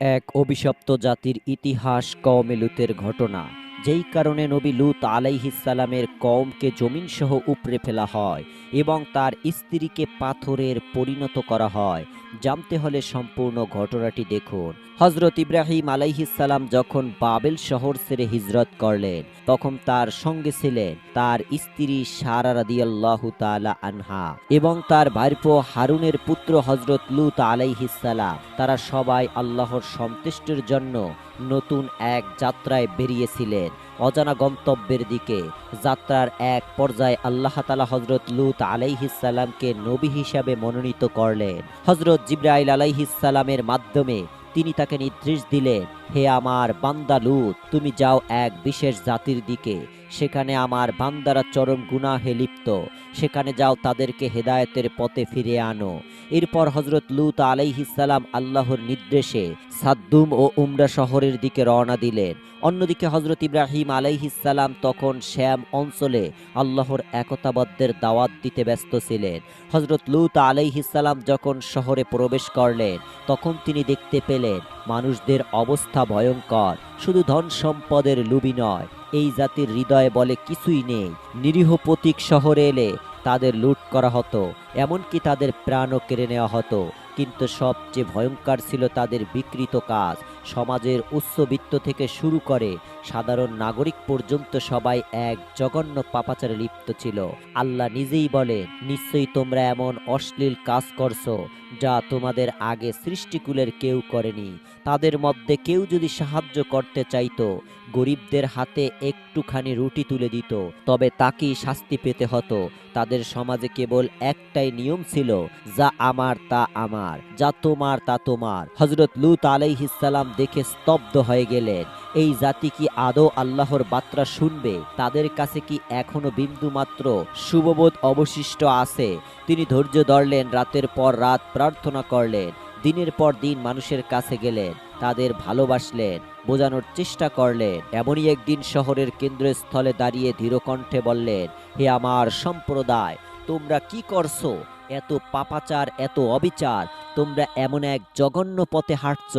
এক অভিশপ্ত জাতির ইতিহাস কওমে লুতের ঘটনা। যেই কারণে নবী লুত আলাইহিসালামের কওমকে জমিনসহ উপড়ে ফেলা হয় এবং তার স্ত্রীকে পাথরের পরিণত করা হয়। জানতে হলে সম্পূর্ণ ঘটনাটি দেখুন। হজরত ইব্রাহিম আলাইহিসাল্লাম যখন বাবেল শহর ছেড়ে হিজরত করলেন, তখন তার সঙ্গে ছিলেন তার স্ত্রী সারা রাদিয়াল্লাহু তাআলা আনহা এবং তার ভাইপো হারুনের পুত্র হজরত লুত আলাইহিসাল্লাম তারা সবাই আল্লাহর সন্তুষ্টের জন্য নতুন এক যাত্রায় বেরিয়েছিলেন। অজানা গন্তব্যের দিকে। যাত্রার এক পর্যায়ে আল্লাহ তালা হজরত লুত আলাইহিসাল্লামকে নবী হিসাবে মনোনীত করলেন। হজরত জিব্রাইল আলাইহিসাল্লামের মাধ্যমে তিনি তাকে নির্দেশ দিলেন হে আমার বান্দা লুত, তুমি যাও এক বিশেষ জাতির দিকে। সেখানে আমার বান্দারা চরম গুনাহে লিপ্ত। সেখানে যাও তাদেরকে হেদায়েতের পথে ফিরে আনো। এরপর হজরত লুত আলাইহিসাল্লাম আল্লাহর নির্দেশে সাদ্দুম ও উমরা শহরের দিকে রওনা দিলেন। অন্যদিকে হজরত ইব্রাহিম আলাইহিসাল্লাম তখন শ্যাম অঞ্চলে আল্লাহর একতাবদ্ধের দাওয়াত দিতে ব্যস্ত ছিলেন। হজরত লুত আলাইহিসাল্লাম যখন শহরে প্রবেশ করলেন, তখন তিনি দেখতে পেলেন মানুষদের অবস্থা ভয়ঙ্কর। শুধু ধন সম্পদের লুবি নয়, এই জাতির হৃদয়ে বলে কিছুই নেই। নিরীহ প্রতীক শহরে এলে তাদের লুট করা হতো, এমনকি তাদের প্রাণও কেড়ে নেওয়া হতো। কিন্তু সবচেয়ে ভয়ঙ্কর ছিল তাদের বিকৃত কাজ। সমাজের উচ্চবিত্ত থেকে শুরু করে সাধারণ নাগরিক পর্যন্ত সবাই এক জঘন্য পাপাচারে লিপ্ত ছিল। আল্লাহ নিজেই বলেন, নিশ্চয়ই তোমরা এমন অশ্লীল কাজ করছ যা তোমাদের আগে সৃষ্টিকুলের কেউ করেনি। তাদের মধ্যে কেউ যদি সাহায্য করতে চাইতো, গরিবদের হাতে একটুখানি রুটি তুলে দিত, তবে তাকেই শাস্তি পেতে হতো। তাদের সমাজে কেবল একটাই নিয়ম ছিল, যা আমার তা আমার, যা তোমার তা তোমার। হজরত লুত আলাইহিসাল্লাম দেখে স্তব্ধ হয়ে গেলেন। এই জাতি কি আদৌ আল্লাহর বার্তা শুনবে? তাদের কাছে কি এখনও বিন্দু মাত্র শুভবোধ অবশিষ্ট আছে? তিনি ধৈর্য ধরলেন, রাতের পর রাত প্রার্থনা করলেন, দিনের পর দিন মানুষের কাছে গেলেন, তাদের ভালোবাসলেন, বোঝানোর চেষ্টা করলেন। এমনই একদিন শহরের কেন্দ্রস্থলে দাঁড়িয়ে ধীরকণ্ঠে বললেন, হে আমার সম্প্রদায়, তোমরা কি করছ? এত পাপাচার, এত অবিচার, তোমরা এমন এক জঘন্য পথে হাঁটছ,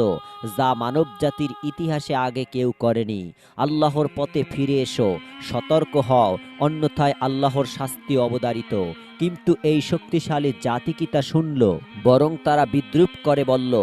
যা মানব জাতির ইতিহাসে আগে কেউ করেনি। আল্লাহর পথে ফিরে এসো, সতর্ক হও, অন্যথায় আল্লাহর শাস্তি অবদারিত কিন্তু এই শক্তিশালী জাতি কি তা শুনল? বরং তারা বিদ্রুপ করে বলল,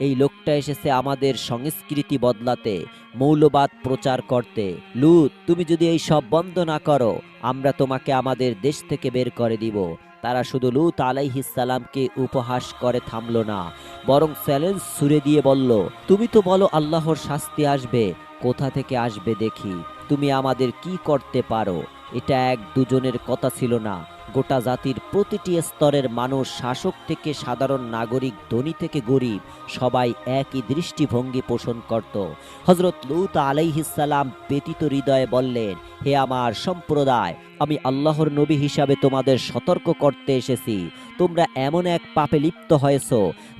এই লোকটা এসেছে আমাদের সংস্কৃতি বদলাতে, মৌলবাদ প্রচার করতে। লুত, তুমি যদি এই সব বন্ধ না করো, আমরা তোমাকে আমাদের দেশ থেকে বের করে দিব। তারা শুধু লুত আলাইহিসালামকে উপহাস করে থামল না, বরং চ্যালেঞ্জ ছুড়ে দিয়ে বলল, তুমি তো বলো আল্লাহর শাস্তি আসবে, কোথা থেকে আসবে দেখি, তুমি আমাদের কি করতে পারো? এটা এক দুজনের কথা ছিল না, গোটা জাতির প্রতিটি স্তরের মানুষ শাসক থেকে সাধারণ নাগরিক, ধনী থেকে গরিব, সবাই একই দৃষ্টিভঙ্গি পোষণ করত। হজরত লুত আলাইহিসাল্লাম ব্যতীত হৃদয়ে বললেন, হে আমার সম্প্রদায় আমি আল্লাহর নবী হিসাবে তোমাদের সতর্ক করতে এসেছি। তোমরা এমন এক পাপে লিপ্ত হয়েছ,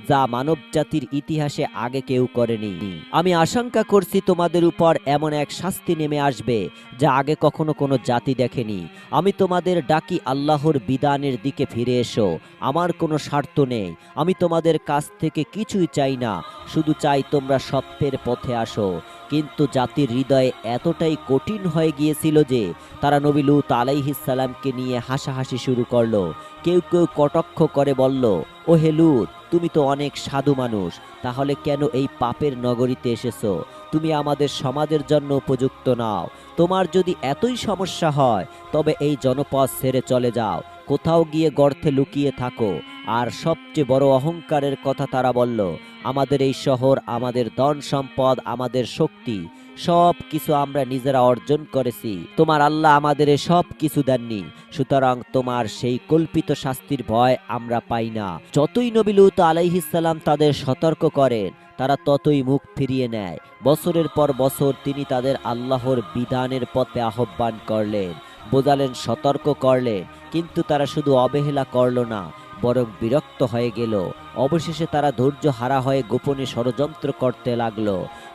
যা মানব জাতির ইতিহাসে আগে কেউ করেনি। আমি আশঙ্কা করছি তোমাদের উপর এমন এক শাস্তি নেমে আসবে, যা আগে কখনো কোনো জাতি দেখেনি। আমি তোমাদের ডাকি আল্লাহর বিধানের দিকে ফিরে এসো, আমার কোনো স্বার্থ নেই। আমি তোমাদের কাছ থেকে কিছুই চাই না, শুধু চাই তোমরা সত্যের পথে আসো। কিন্তু জাতির হৃদয়ে এতটাই কঠিন হয়ে গিয়েছিল যে তারা নবী লুত আলাইহিসাল্লামকে নিয়ে হাসাহাসি শুরু করল। কেউ কেউ কটাক্ষ করে বলল ও হে লুত, তুমি তো অনেক সাধু মানুষ, তাহলে কেন এই পাপের নগরীতে এসেছ? তুমি আমাদের সমাজের জন্য উপযুক্ত নাও। তোমার যদি এতই সমস্যা হয়, তবে এই জনপদ ছেড়ে চলে যাও। কোথাও গিয়ে গর্তে লুকিয়ে থাকো, আর সবচেয়ে বড় অহংকারের কথা তারা বলল, আমাদের এই শহর, আমাদের ধন সম্পদ, আমাদের শক্তি সব কিছু আমরা নিজেরা অর্জন করেছি। তোমার আল্লাহ আমাদের সব কিছু দেননি, সুতরাং তোমার সেই কল্পিত শাস্তির ভয় আমরা পাই না। যতই নবিলুত আলাইহিসাল্লাম তাদের সতর্ক করেন, তারা ততই মুখ ফিরিয়ে নেয়। বছরের পর বছর তিনি তাদের আল্লাহর বিধানের পথে আহ্বান করলেন। বোঝালেন সতর্ক করলে, কিন্তু তারা শুধু অবহেলা করল না, বরং বিরক্ত হয়ে গেল। অবশেষে তারা ধৈর্য হারা হয়ে গোপনে ষড়যন্ত্র করতে লাগল।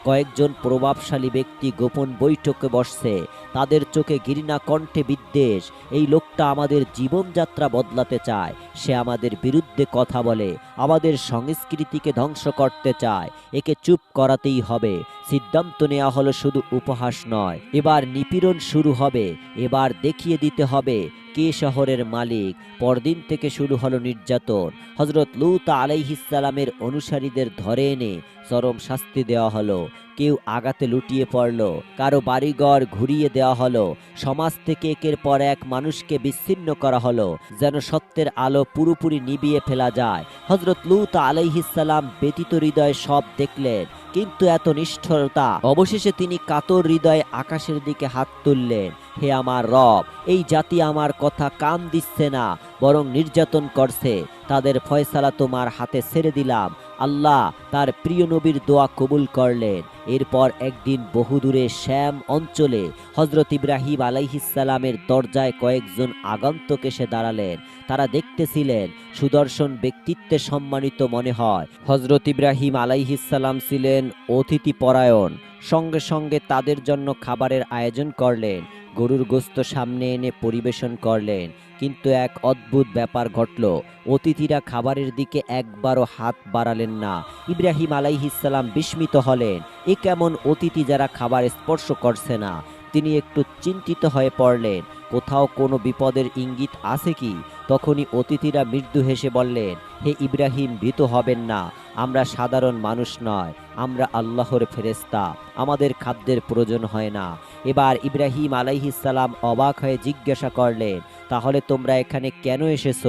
কয়েকজন প্রভাবশালী ব্যক্তি গোপন বৈঠকে বসছে। তাদের চোখে ঘৃণা, কণ্ঠে বিদ্বেষ। এই লোকটা আমাদের জীবনযাত্রা বদলাতে চায়। সে আমাদের বিরুদ্ধে কথা বলে, আমাদের সংস্কৃতিকে ধ্বংস করতে চায়। একে চুপ করাতেই হবে। সিদ্ধান্ত নেওয়া হলো শুধু উপহাস নয়। এবার নিপীড়ন শুরু হবে। এবার দেখিয়ে দিতে হবে কে শহরের মালিক? পরদিন থেকে শুরু হলো নির্যাতন। হজরত লুতা আলাইহিসালামের অনুসারীদের ধরে এনে চরম শাস্তি দেওয়া হলো। কেউ আগাতে লুটিয়ে পড়ল, কারও বাড়িঘর ঘুরিয়ে দেওয়া হলো। সমাজ থেকে একের পর এক মানুষকে বিচ্ছিন্ন করা হলো, যেন সত্যের আলো পুরোপুরি নিবিয়ে ফেলা যায়। হজরত লুতা আলাইহিসাল্লাম ব্যতীত হৃদয় সব দেখলেন। কিন্তু এত নিষ্ঠরতা। অবশেষে তিনি কাতর হৃদয়ে আকাশের দিকে হাত তুললেন। হে আমার রব, এই জাতি আমার কথা কান দিচ্ছে না, বরং নির্যাতন করছে। তাদের ফয়সালা তোমার হাতে ছেড়ে দিলাম। আল্লাহ তার প্রিয় নবীর দোয়া কবুল করলেন। এরপর একদিন বহুদূরে শ্যাম অঞ্চলে হজরত ইব্রাহিম আলাইহিসালামের দরজায় কয়েকজন আগন্তক এসে দাঁড়ালেন। তারা দেখতেছিলেন সুদর্শন ব্যক্তিত্বে সম্মানিত মনে হয়। হজরত ইব্রাহিম আলাইহিসাল্লাম ছিলেন অতিথিপরায়ণ। সঙ্গে সঙ্গে তাদের জন্য খাবারের আয়োজন করলেন। গরুর গোস্ত সামনে এনে পরিবেশন করলেন। কিন্তু এক অদ্ভুত ব্যাপার ঘটল। অতিথিরা খাবারের দিকে একবারও হাত বাড়ালেন না। ইব্রাহিম আলাইহিসাল্লাম বিস্মিত হলেন। এ কেমন অতিথি যারা খাবার স্পর্শ করছে না। তিনি একটু চিন্তিত হয়ে পড়লেন। কোথাও কোনো বিপদের ইঙ্গিত আছে কি? তখনই অতিথিরা মৃদু হেসে বললেন, হে ইব্রাহিম, ভীত হবেন না। আমরা সাধারণ মানুষ নয়। আমরা আল্লাহর ফেরেস্তা আমাদের খাদ্যের প্রয়োজন হয় না। এবার ইব্রাহিম আলাইহিসাল্লাম অবাক হয়ে জিজ্ঞাসা করলেন, তাহলে তোমরা এখানে কেন এসেছ?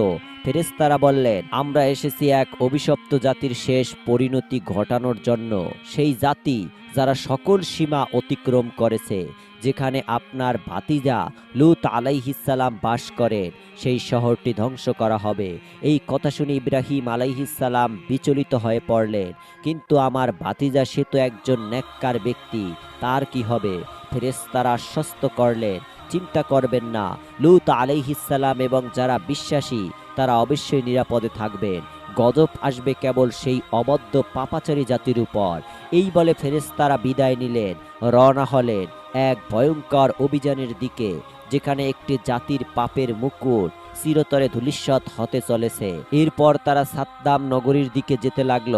ফেরেস্তারা বললেন, আমরা এসেছি এক অভিশপ্ত জাতির শেষ পরিণতি ঘটানোর জন্য। সেই জাতি যারা সকল সীমা অতিক্রম করেছে যেখানে আপনার ভাতিজা লুত আলাইহিসাল্লাম বাস করেন সেই শহরটি ধ্বংস করা হবে। এই কথা শুনে ইব্রাহিম আলাইহিসাল্লাম বিচলিত হয়ে পড়লেন। কিন্তু আমার ভাতিজা সে তো একজন নেককার ব্যক্তি, তার কি হবে? ফেরেস্তারা আশ্বস্ত করলেন, চিন্তা করবেন না। লুত আলাইহিসাল্লাম এবং যারা বিশ্বাসী, তারা অবশ্যই নিরাপদে থাকবেন। গজব আসবে কেবল সেই অবদ্ধ পাপাচারী জাতির উপর। এই বলে ফেরেস্তারা বিদায় নিলেন, রওনা হলেন এক ভয়ঙ্কর অভিযানের দিকে, যেখানে একটি জাতির পাপের মুকুট চিরতরে ধূলিস্বৎ হতে চলেছে। এরপর তারা সাদ্দাম নগরীর দিকে যেতে লাগল।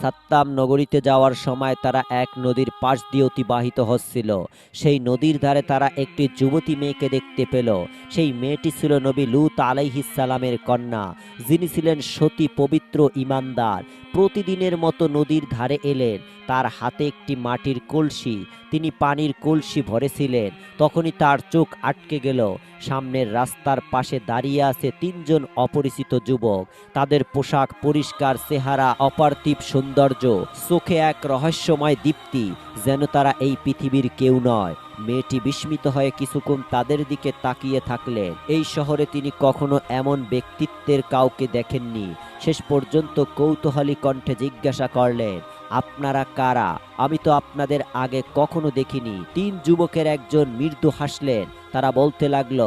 সাত্তাম নগরীতে যাওয়ার সময় তারা এক নদীর পাশ দিয়ে অতিবাহিত হচ্ছিল। সেই নদীর ধারে তারা একটি যুবতী মেয়েকে দেখতে পেল। সেই মেয়েটি ছিল নবী লুত আলাইহিসালামের কন্যা, যিনি ছিলেন সতী পবিত্র ইমানদার। প্রতিদিনের মতো নদীর ধারে এলেন। তার হাতে একটি মাটির কলসি, তিনি পানির কলসি ভরেছিলেন। তখনই তার চোখ আটকে গেল। সামনের রাস্তার পাশে দাঁড়িয়ে আছে তিনজন অপরিচিত যুবক। তাদের পোশাক পরিষ্কার, চেহারা অপার্থিব সৌন্দর্য, চোখে এক রহস্যময় দীপ্তি, যেন তারা এই পৃথিবীর কেউ নয়। মেয়েটি বিস্মিত হয়ে কিছুক্ষণ তাদের দিকে তাকিয়ে থাকলেন এই শহরে তিনি কখনো এমন ব্যক্তিত্বের কাউকে দেখেননি। শেষ পর্যন্ত কৌতূহলী কণ্ঠে জিজ্ঞাসা করলেন, আপনারা কারা? আমি তো আপনাদের আগে কখনো দেখিনি। তিন যুবকের একজন মৃদু হাসলেন। তারা বলতে লাগল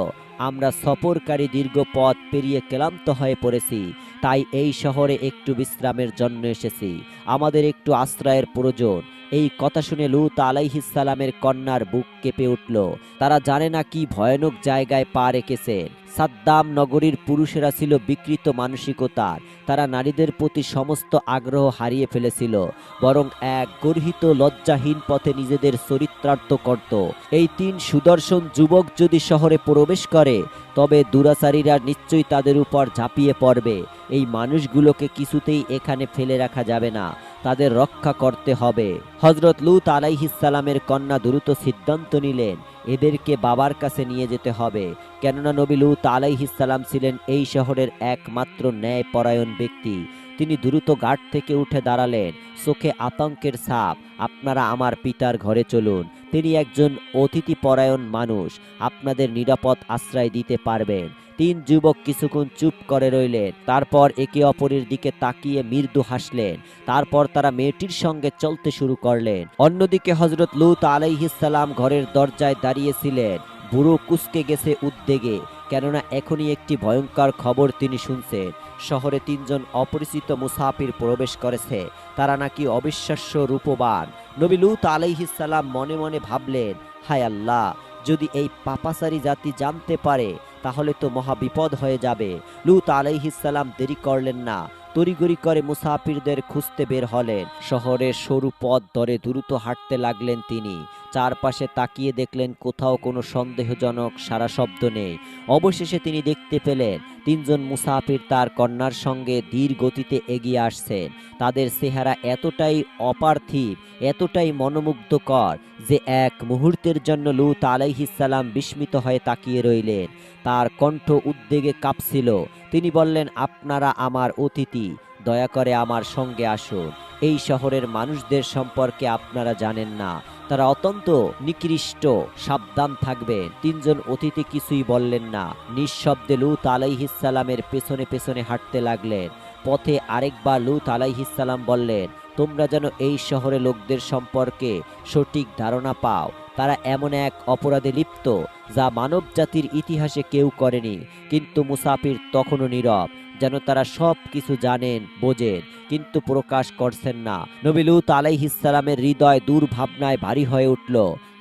আমরা সফরকারী দীর্ঘ পথ পেরিয়ে ক্লান্ত হয়ে পড়েছি, তাই এই শহরে একটু বিশ্রামের জন্য এসেছি। আমাদের একটু আশ্রয়ের প্রয়োজন। এই কথা শুনে লুত আলাইহিসালামের কন্যার বুক কেঁপে উঠল। তারা জানে না কি ভয়ানক জায়গায় পা রেখেছেন। সাদ্দাম নগরীর পুরুষেরা ছিল বিকৃত মানসিকতার তারা নারীদের প্রতি সমস্ত আগ্রহ হারিয়ে ফেলেছিল, বরং এক গর্হিত লজ্জাহীন পথে নিজেদের চরিত্রার্থ করত। এই তিন সুদর্শন যুবক যদি শহরে প্রবেশ করে, তবে দুরাচারীরা নিশ্চয়ই তাদের উপর ঝাঁপিয়ে পড়বে। এই মানুষগুলোকে কিছুতেই এখানে ফেলে রাখা যাবে না, তাদের রক্ষা করতে হবে। হজরত লুত আলাইহিসালামের কন্যা দ্রুত সিদ্ধান্ত নিলেন এদেরকে বাবার কাছে নিয়ে যেতে হবে। কেননা নবী লুত আলাইহিসালাম ছিলেন এই শহরের একমাত্র ন্যায়পরায়ণ ব্যক্তি। তিনি দ্রুত ঘাট থেকে উঠে দাঁড়ালেন। চোখে আতঙ্কের ছাপ। আপনারা আমার পিতার ঘরে চলুন। তিনি একজন অতিথি পরায়ণ মানুষ। আপনাদের নিরাপদ আশ্রয় দিতে পারবেন। তিন যুবক কিছুক্ষণ চুপ করে রইলেন। তারপর একে অপরের দিকে তাকিয়ে মৃদু হাসলেন। তারপর তারা মেয়েটির সঙ্গে চলতে শুরু করলেন। অন্যদিকে হজরত লুত আলাইহিসাল্লাম ঘরের দরজায় দাঁড়িয়েছিলেন। বুড়ো কুসকে গেছে উদ্বেগে। কেননা এখনই একটি ভয়ঙ্কর খবর তিনি শুনছেন। শহরে তিনজন অপরিচিত মুসাফির প্রবেশ করেছে। তারা নাকি অবিশ্বাস্য রূপবান। নবী লুত আলাইহিসাল্লাম মনে মনে ভাবলেন, হায় আল্লাহ, যদি এই পাপাসারি জাতি জানতে পারে, তাহলে তো মহা বিপদ হয়ে যাবে। লুত আলাইহিসাল্লাম দেরি করলেন না। তড়িগড়ি করে মুসাফিরদের খুঁজতে বের হলেন। শহরের সরু পথ ধরে দ্রুত হাঁটতে লাগলেন তিনি। চারপাশে তাকিয়ে দেখলেন কোথাও কোনো সন্দেহজনক সারা শব্দ নেই। অবশেষে তিনি দেখতে পেলেন, তিনজন মুসাফির তার কন্যার সঙ্গে ধীর গতিতে এগিয়ে আসছেন। তাদের চেহারা এতটাই অপার্থিব, এতটাই মনোমুগ্ধকর যে এক মুহূর্তের জন্য লুত আলাইহিসাল্লাম বিস্মিত হয়ে তাকিয়ে রইলেন। তার কণ্ঠ উদ্বেগে কাঁপছিল। তিনি বললেন, আপনারা আমার অতিথি, দয়া করে আমার সঙ্গে আসুন। এই শহরের মানুষদের সম্পর্কে আপনারা জানেন না। তারা অত্যন্ত নিকৃষ্ট, সাবধান থাকবেন তিনজন অতিথি কিছুই বললেন না। নিঃশব্দে লুত আলাইহিসালামের পেছনে পেছনে হাঁটতে লাগলেন। পথে আরেকবার লুত আলাইহিসাল্লাম বললেন, তোমরা যেন এই শহরে লোকদের সম্পর্কে সঠিক ধারণা পাও। তারা এমন এক অপরাধে লিপ্ত, যা মানব জাতির ইতিহাসে কেউ করেনি। কিন্তু মুসাফির তখনও নীরব। যেন তারা সব কিছু জানেন, বোঝেন, কিন্তু প্রকাশ করছেন না। নবী লুত আলাইহিসালামের হৃদয় দুর্ভাবনায় ভারী হয়ে উঠল।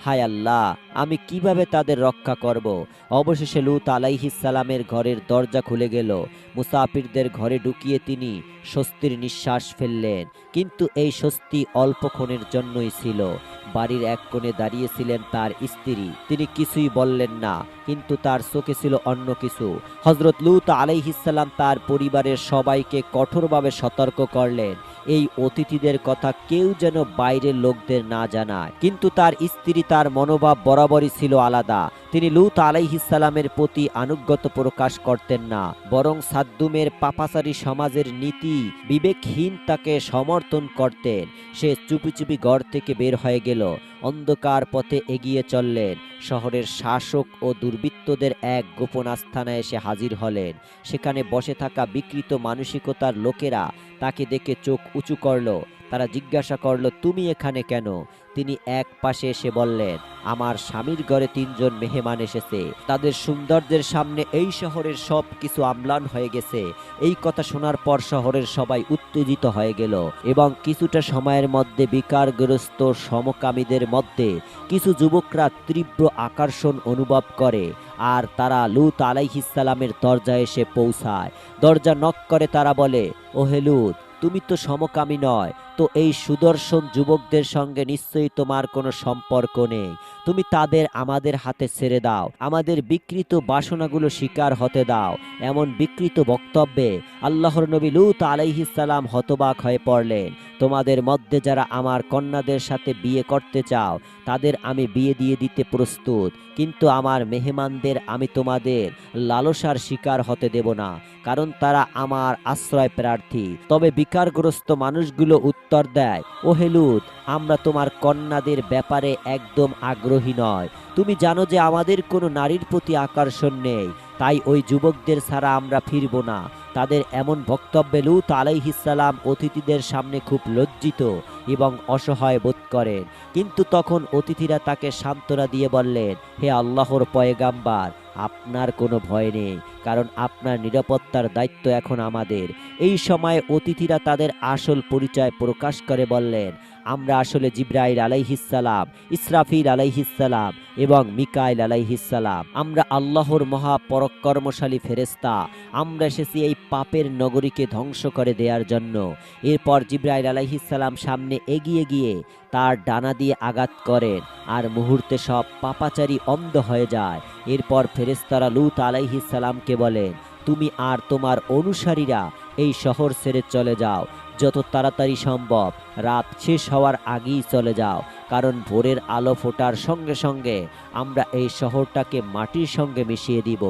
হায় আল্লাহ! আমি কীভাবে তাদের রক্ষা করব? অবশেষে লুত আলাইহিসালামের ঘরের দরজা খুলে গেল। মুসাফিরদের ঘরে ঢুকিয়ে তিনি স্বস্তির নিঃশ্বাস ফেললেন। কিন্তু এই স্বস্তি অল্পক্ষণের জন্যই ছিল। বাড়ির এক কোণে দাঁড়িয়েছিলেন তার স্ত্রী। তিনি কিছুই বললেন না, কিন্তু তার চোখে ছিল অন্য কিছু। হজরত লুত আলাইহিসাল্লাম তার পরিবারের সবাইকে কঠোরভাবে সতর্ক করলেন। এই অতিথিদের কথা কেউ যেন বাইরের লোকদের না জানায়। কিন্তু তার স্ত্রী তার মনোভাব বরাবরই ছিল আলাদা। তিনি লুত আলাইহিসালামের প্রতি আনুগত্য প্রকাশ করতেন না, বরং সাদ্দুমের পাপাসারি সমাজের নীতি বিবেকহীন তাকে সমর্থন করতেন। সে চুপি চুপি ঘর থেকে বের হয়ে গেল, অন্ধকার পথে এগিয়ে চললেন। শহরের শাসক ও দুর্বৃত্তদের এক গোপন আস্থানায় এসে হাজির হলেন। সেখানে বসে থাকা বিকৃত মানসিকতার লোকেরা তাকে দেখে চোখ উঁচু করল। তারা জিজ্ঞাসা করল, তুমি এখানে কেন? তিনি এক পাশে এসে বললেন, আমার স্বামীর ঘরে তিনজন মেহমান এসেছে। তাদের সৌন্দর্যের সামনে এই শহরের সব কিছু আমলান হয়ে গেছে। এই কথা শোনার পর শহরের সবাই উত্তেজিত হয়ে গেল এবং কিছুটা সময়ের মধ্যে বিকারগ্রস্ত সমকামীদের মধ্যে কিছু যুবকরা তীব্র আকর্ষণ অনুভব করে আর তারা লুত আলাইহিসালামের দরজায় এসে পৌঁছায়। দরজা নক করে তারা বলে, ওহে লুত, তুমি তো সমকামী নয়। তো এই সুদর্শন যুবকদের সঙ্গে নিশ্চয়ই তোমার কোনো সম্পর্ক নেই। তুমি তাদের আমাদের হাতে ছেড়ে দাও। আমাদের বিকৃত বাসনাগুলো শিকার হতে দাও। এমন বিকৃত বক্তব্যে আল্লাহর নবী লুত আলাইহিসাল্লাম হতবাক হয়ে পড়লেন। তোমাদের মধ্যে যারা আমার কন্যাদের সাথে বিয়ে করতে চাও, তাদের আমি বিয়ে দিয়ে দিতে প্রস্তুত। কিন্তু আমার মেহমানদের আমি তোমাদের লালসার শিকার হতে দেব না, কারণ তারা আমার আশ্রয় প্রার্থী। তবে বিকারগ্রস্ত মানুষগুলো উত্তর দেয় ও হেলুদ আমরা তোমার কন্যাদের ব্যাপারে একদম আগ্রহী নয়। তুমি জানো যে আমাদের কোনো নারীর প্রতি আকর্ষণ নেই, তাই ওই যুবকদের ছাড়া আমরা ফিরব না। তাদের এমন বক্তব্যে লুত আলাইহিসাল্লাম অতিথিদের সামনে খুব লজ্জিত এবং অসহায় বোধ করেন। কিন্তু তখন অতিথিরা তাকে সান্ত্বনা দিয়ে বললেন, হে আল্লাহর পয়গাম্বার আপনার কোনো ভয় নেই, কারণ আপনার নিরাপত্তার দায়িত্ব এখন আমাদের। এই সময়ে অতিথিরা তাদের আসল পরিচয় প্রকাশ করে বললেন, আমরা আসলে জিব্রাইল আলাইহিসালাম ইসরাফিল আলাইহিসালাম এবং মিকাইল আলাইহিসালাম আমরা আল্লাহর মহা পরকর্মশালী ফেরেস্তা আমরা এসেছি এই পাপের নগরীকে ধ্বংস করে দেওয়ার জন্য। এরপর জিব্রাইল আলাইহিসালাম সামনে এগিয়ে গিয়ে তার ডানা দিয়ে আঘাত করেন আর মুহূর্তে সব পাপাচারী অন্ধ হয়ে যায়। এরপর ফেরেস্তারা লুত আলাইহিসালামকে বলেন তুমি আর তোমার অনুসারীরা এই শহর ছেড়ে চলে যাও। যত তাড়াতাড়ি সম্ভব রাত শেষ হওয়ার আগেই চলে যাও, কারণ ভোরের আলো ফোটার সঙ্গে সঙ্গে আমরা এই শহরটাকে মাটির সঙ্গে মিশিয়ে দিব।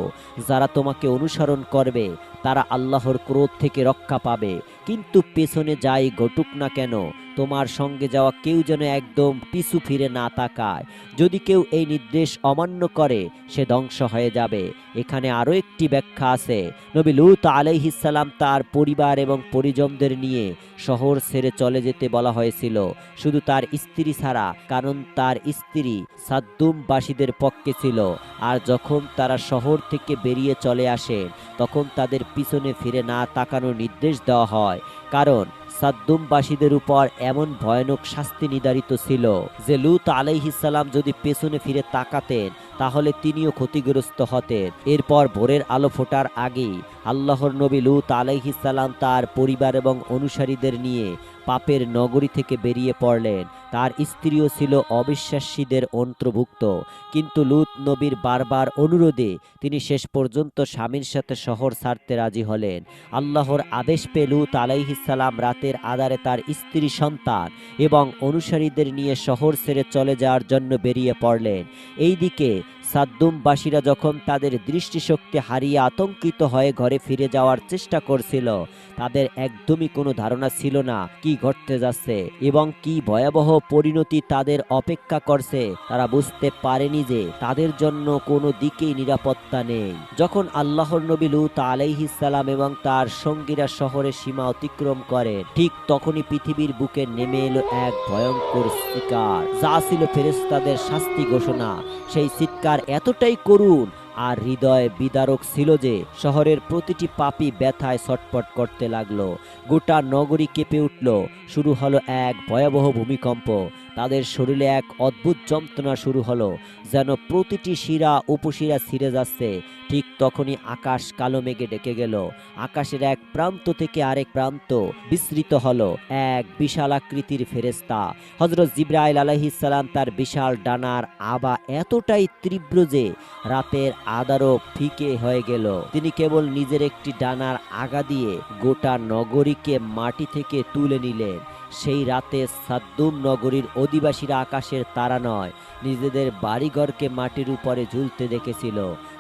যারা তোমাকে অনুসরণ করবে, তারা আল্লাহর ক্রোধ থেকে রক্ষা পাবে। কিন্তু পেছনে যাই ঘটুক না কেন তোমার সঙ্গে যাওয়া কেউ যেন একদম পিছু ফিরে না তাকায়। যদি কেউ এই নির্দেশ অমান্য করে, সে ধ্বংস হয়ে যাবে। এখানে আরও একটি ব্যাখ্যা আছে। নবী লুত আলাইহিসাল্লাম তার পরিবার এবং পরিজনদের নিয়ে শহর ছেড়ে চলে যেতে বলা হয়েছিল। শুধু তার স্ত্রী ছাড়া, কারণ তার স্ত্রী সাদ্দুমবাসীদের পক্ষে ছিল। আর যখন তারা শহর থেকে বেরিয়ে চলে আসে, তখন তাদের পিছনে ফিরে না তাকানোর নির্দেশ দেওয়া হয়। কারণ সাদ্দুমবাসীদের উপর এমন ভয়ানক শাস্তি নির্ধারিত ছিল যে লুত আলাইহিসাল্লাম যদি পেছনে ফিরে তাকাতেন তাহলে তিনিও ক্ষতিগ্রস্ত হতেন এরপর ভোরের আলো ফোটার আগেই আল্লাহর নবী লুত আলাইহিসাল্লাম তার পরিবার এবং অনুসারীদের নিয়ে পাপের নগরী থেকে বেরিয়ে পড়লেন। তার স্ত্রীও ছিল অবিশ্বাসীদের অন্তর্ভুক্ত। কিন্তু লুত নবীর বারবার অনুরোধে তিনি শেষ পর্যন্ত স্বামীর সাথে শহর ছাড়তে রাজি হলেন। আল্লাহর আদেশ পেয়ে লুত আলাইহিসাল্লাম রাতের আধারে তার স্ত্রী, সন্তান এবং অনুসারীদের নিয়ে শহর ছেড়ে চলে যাওয়ার জন্য বেরিয়ে পড়লেন। এইদিকে সাদ্দুমবাসীরা যখন তাদের দৃষ্টিশক্তি হারিয়ে আতঙ্কিত হয়ে ঘরে ফিরে যাওয়ার চেষ্টা করছিল, তাদের একদমই কোনো ধারণা ছিল না কি ঘটতে যাচ্ছে এবং কি ভয়াবহ পরিণতি তাদের অপেক্ষা করছে। তারা বুঝতে পারেনি যে তাদের জন্য কোনো দিকেই নিরাপত্তা নেই। যখন আল্লাহর নবী লুত আলাইহিসাল্লাম এবং তার সঙ্গীরা শহরের সীমা অতিক্রম করে, ঠিক তখনই পৃথিবীর বুকে নেমে এলো এক ভয়ঙ্কর শিকার। যা ছিল ফেরেস্তাদের শাস্তি ঘোষণা। সেই চিৎকার এতটাই করুণ আর হৃদয় বিদারক ছিল যে শহরের প্রতিটি পাপি ব্যথায় ছটপট করতে লাগল। গোটা নগরী কেঁপে উঠল। শুরু হলো এক ভয়াবহ ভূমিকম্প। তাদের শরীরে এক অদ্ভুত যন্ত্রণা শুরু হলো, যেন প্রতিটি শিরা উপশিরা ছিঁড়ে যাচ্ছে। ঠিক তখনই আকাশ কালো মেঘে ডেকে গেল। আকাশের এক প্রান্ত থেকে আরেক প্রান্ত বিস্তৃত হলো। এক বিশাল আকৃতির ফেরেস্তা হজরত জিব্রাইল আলাইহিসাল্লাম তার বিশাল ডানার আবা এতটাই তীব্র যে রাতের আদারও ফিকে হয়ে গেল। তিনি কেবল নিজের একটি ডানার আগা দিয়ে গোটা নগরীকে মাটি থেকে তুলে নিলেন। সেই রাতে সাদ্দুম নগরীর অধিবাসীরা আকাশের তারা নয়, নিজেদের বাড়িঘরকে মাটির উপরে ঝুলতে দেখেছিল।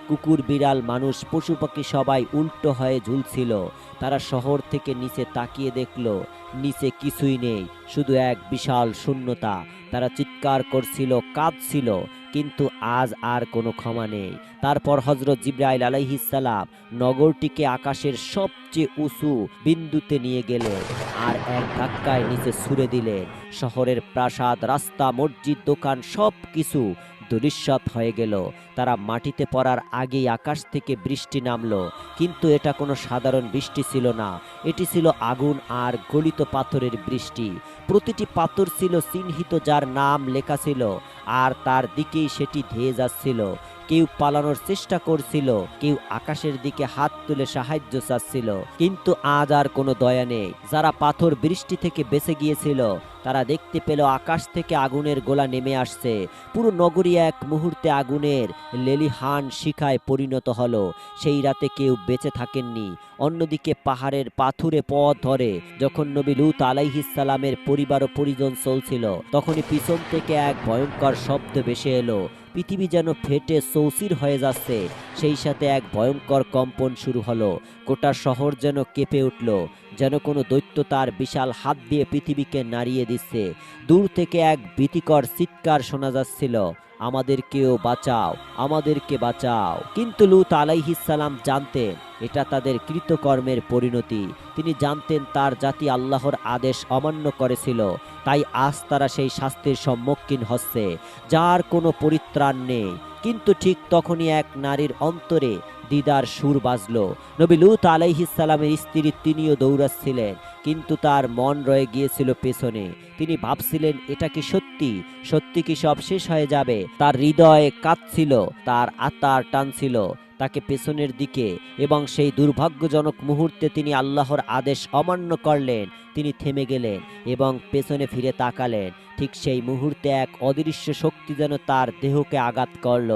কুকুর, বিড়াল, মানুষ পশু পাখি সবাই উল্টো হয়ে ঝুলছিল। তারা শহর থেকে নিচে তাকিয়ে দেখল, নিচে কিছুই নেই, শুধু এক বিশাল শূন্যতা। তারা চিৎকার করছিল, কাঁদছিল। কিন্তু আজ আর কোনো ক্ষমা নেই। তারপর হজরত জিব্রাইল আলাইহিসাল্লাম নগরটিকে আকাশের সবচেয়ে উঁচু বিন্দুতে নিয়ে গেলেন আর এক ধাক্কায় নিচে ছুড়ে দিলেন। শহরের প্রাসাদ, রাস্তা, মসজিদ, দোকান সব কিছু দৃশ্যত হয়ে গেল। তারা মাটিতে পড়ার আগেই আকাশ থেকে বৃষ্টি নামলো। কিন্তু এটা কোনো সাধারণ বৃষ্টি ছিল না। এটি ছিল আগুন আর গলিত পাথরের বৃষ্টি। প্রতিটি পাথর ছিল চিহ্নিত যার নাম লেখা ছিল, আর তার দিকেই সেটি ধেয়ে যাচ্ছিল। কেউ পালানোর চেষ্টা করছিল, কেউ আকাশের দিকে হাত তুলে সাহায্য চাচ্ছিল, কিন্তু আজ আর কোনো দয়া নেই। যারা পাথর বৃষ্টি থেকে বেঁচে গিয়েছিল, তারা দেখতে পেল আকাশ থেকে আগুনের গোলা নেমে আসছে। পুরো নগরী এক মুহূর্তে আগুনের লেলিহান শিখায় পরিণত হলো। সেই রাতে কেউ বেঁচে থাকেননি। অন্যদিকে পাহাড়ের পাথুরে পথ ধরে, যখন নবী লুত আলাইহিসালামের পরিবার ও পরিজন চলছিল, তখনই পিছন থেকে এক ভয়ঙ্কর শব্দ ভেসে এলো। পৃথিবী যেন ফেটে চৌচির হয়ে যাচ্ছে। সেই সাথে এক ভয়ঙ্কর কম্পন শুরু হলো। গোটা শহর যেন কেঁপে উঠল, যেন কোনো দৈত্য তার বিশাল হাত দিয়ে পৃথিবীকে নাড়িয়ে দিচ্ছে। দূর থেকে এক ভীতিকর চিৎকার শোনা যাচ্ছিল। আমাদেরকেও বাঁচাও, আমাদেরকে বাঁচাও। কিন্তু লুত আলাইহিসাল্লাম জানতেন, এটা তাদের কৃতকর্মের পরিণতি। তিনি জানতেন তার জাতি আল্লাহর আদেশ অমান্য করেছিল, তাই আজ তারা সেই শাস্তির সম্মুখীন হচ্ছে, যার কোনো পরিত্রাণ নেই। কিন্তু ঠিক তখনই এক নারীর অন্তরে দিদার সুর বাজল। নবী লুত আলাইহিসালামের স্ত্রী তিনিও দৌড়াচ্ছিলেন, কিন্তু তার মন রয়ে গিয়েছিল পেছনে। তিনি ভাবছিলেন, এটা কি সত্যি? সত্যি কি সব শেষ হয়ে যাবে? তার হৃদয়ে কাঁদছিল তার আত্মার টানছিল। তাকে পেছনের দিকে এবং সেই দুর্ভাগ্যজনক মুহূর্তে তিনি আল্লাহর আদেশ অমান্য করলেন। তিনি থেমে গেলেন এবং পেছনে ফিরে তাকালেন। ঠিক সেই মুহূর্তে এক অদৃশ্য শক্তি যেন তার দেহকে আঘাত করল।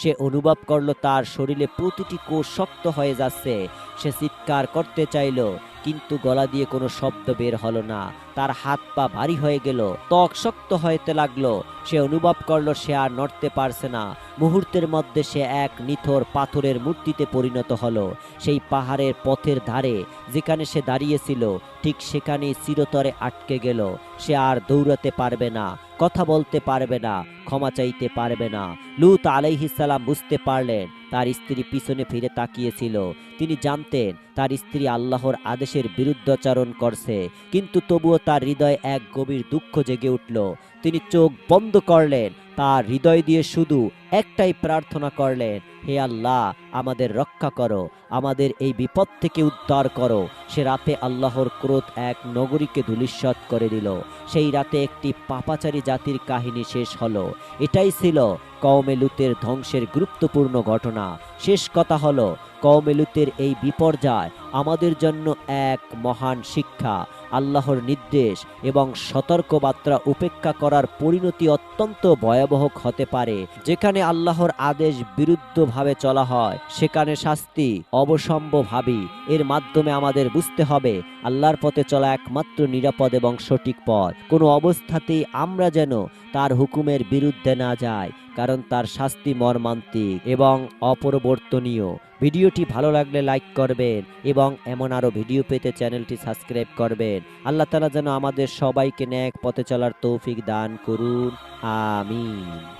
সে অনুভব করল তার শরীরে প্রতিটি কোষ শক্ত হয়ে যাচ্ছে। সে চিৎকার করতে চাইল, কিন্তু গলা দিয়ে কোনো শব্দ বের হলো না। তার হাত পা ভারী হয়ে গেল, ত্বক শক্ত হইতে লাগল। সে অনুভব করল সে আর নড়তে পারছে না। মুহূর্তের মধ্যে সে এক নিথর পাথরের মূর্তিতে পরিণত হলো। সেই পাহাড়ের পথের ধারে যেখানে সে দাঁড়িয়েছিল, ঠিক সেখানেই চিরতরে আটকে গেল। সে আর দৌড়াতে পারবে না, কথা বলতে পারবে না, ক্ষমা চাইতে পারবে না। লুত আলাইহিসাল্লাম বুঝতে পারলেন তার স্ত্রী পিছনে ফিরে তাকিয়েছিল। তিনি জানতেন, তার স্ত্রী আল্লাহর আদেশের বিরুদ্ধাচরণ করছে, কিন্তু তবুও তার হৃদয়ে এক গভীর দুঃখ জেগে উঠল। তিনি চোখ বন্ধ করলেন তার হৃদয় দিয়ে শুধু একটাই প্রার্থনা করলেন, হে আল্লাহ, আমাদের রক্ষা করো, আমাদের এই বিপদ থেকে উদ্ধার করো। সে রাতে আল্লাহর ক্রোধ এক নগরীকে ধূলিস্বাত করে দিল। সেই রাতে একটি পাপাচারী জাতির কাহিনী শেষ হলো। এটাই ছিল কওমে লুতের ধ্বংসের গুরুত্বপূর্ণ ঘটনা। শেষ কথা হলো, কওমে লুতের এই বিপর্যয় আমাদের জন্য এক মহান শিক্ষা। আল্লাহর নির্দেশ এবং সতর্কবার্তা উপেক্ষা করার পরিণতি অত্যন্ত ভয়াবহ হতে পারে। যেখানে আল্লাহর আদেশ বিরুদ্ধভাবে চলা হয়, সেখানে শাস্তি অবসম্ভভাবী এর মাধ্যমে আমাদের বুঝতে হবে, আল্লাহর পথে চলা একমাত্র নিরাপদ এবং সঠিক পথ। কোনো অবস্থাতেই আমরা যেন তার হুকুমের বিরুদ্ধে না যায় কারণ তার শাস্তি মর্মান্তিক এবং অপরিবর্তনীয়। ভিডিওটি ভালো লাগলে লাইক করবেন এবং এমন আরও ভিডিও পেতে চ্যানেলটি সাবস্ক্রাইব করবেন। আল্লাহ তালা যেন আমাদের সবাইকে ন্যাক পথে চলার তৌফিক দান করুন। আমিন।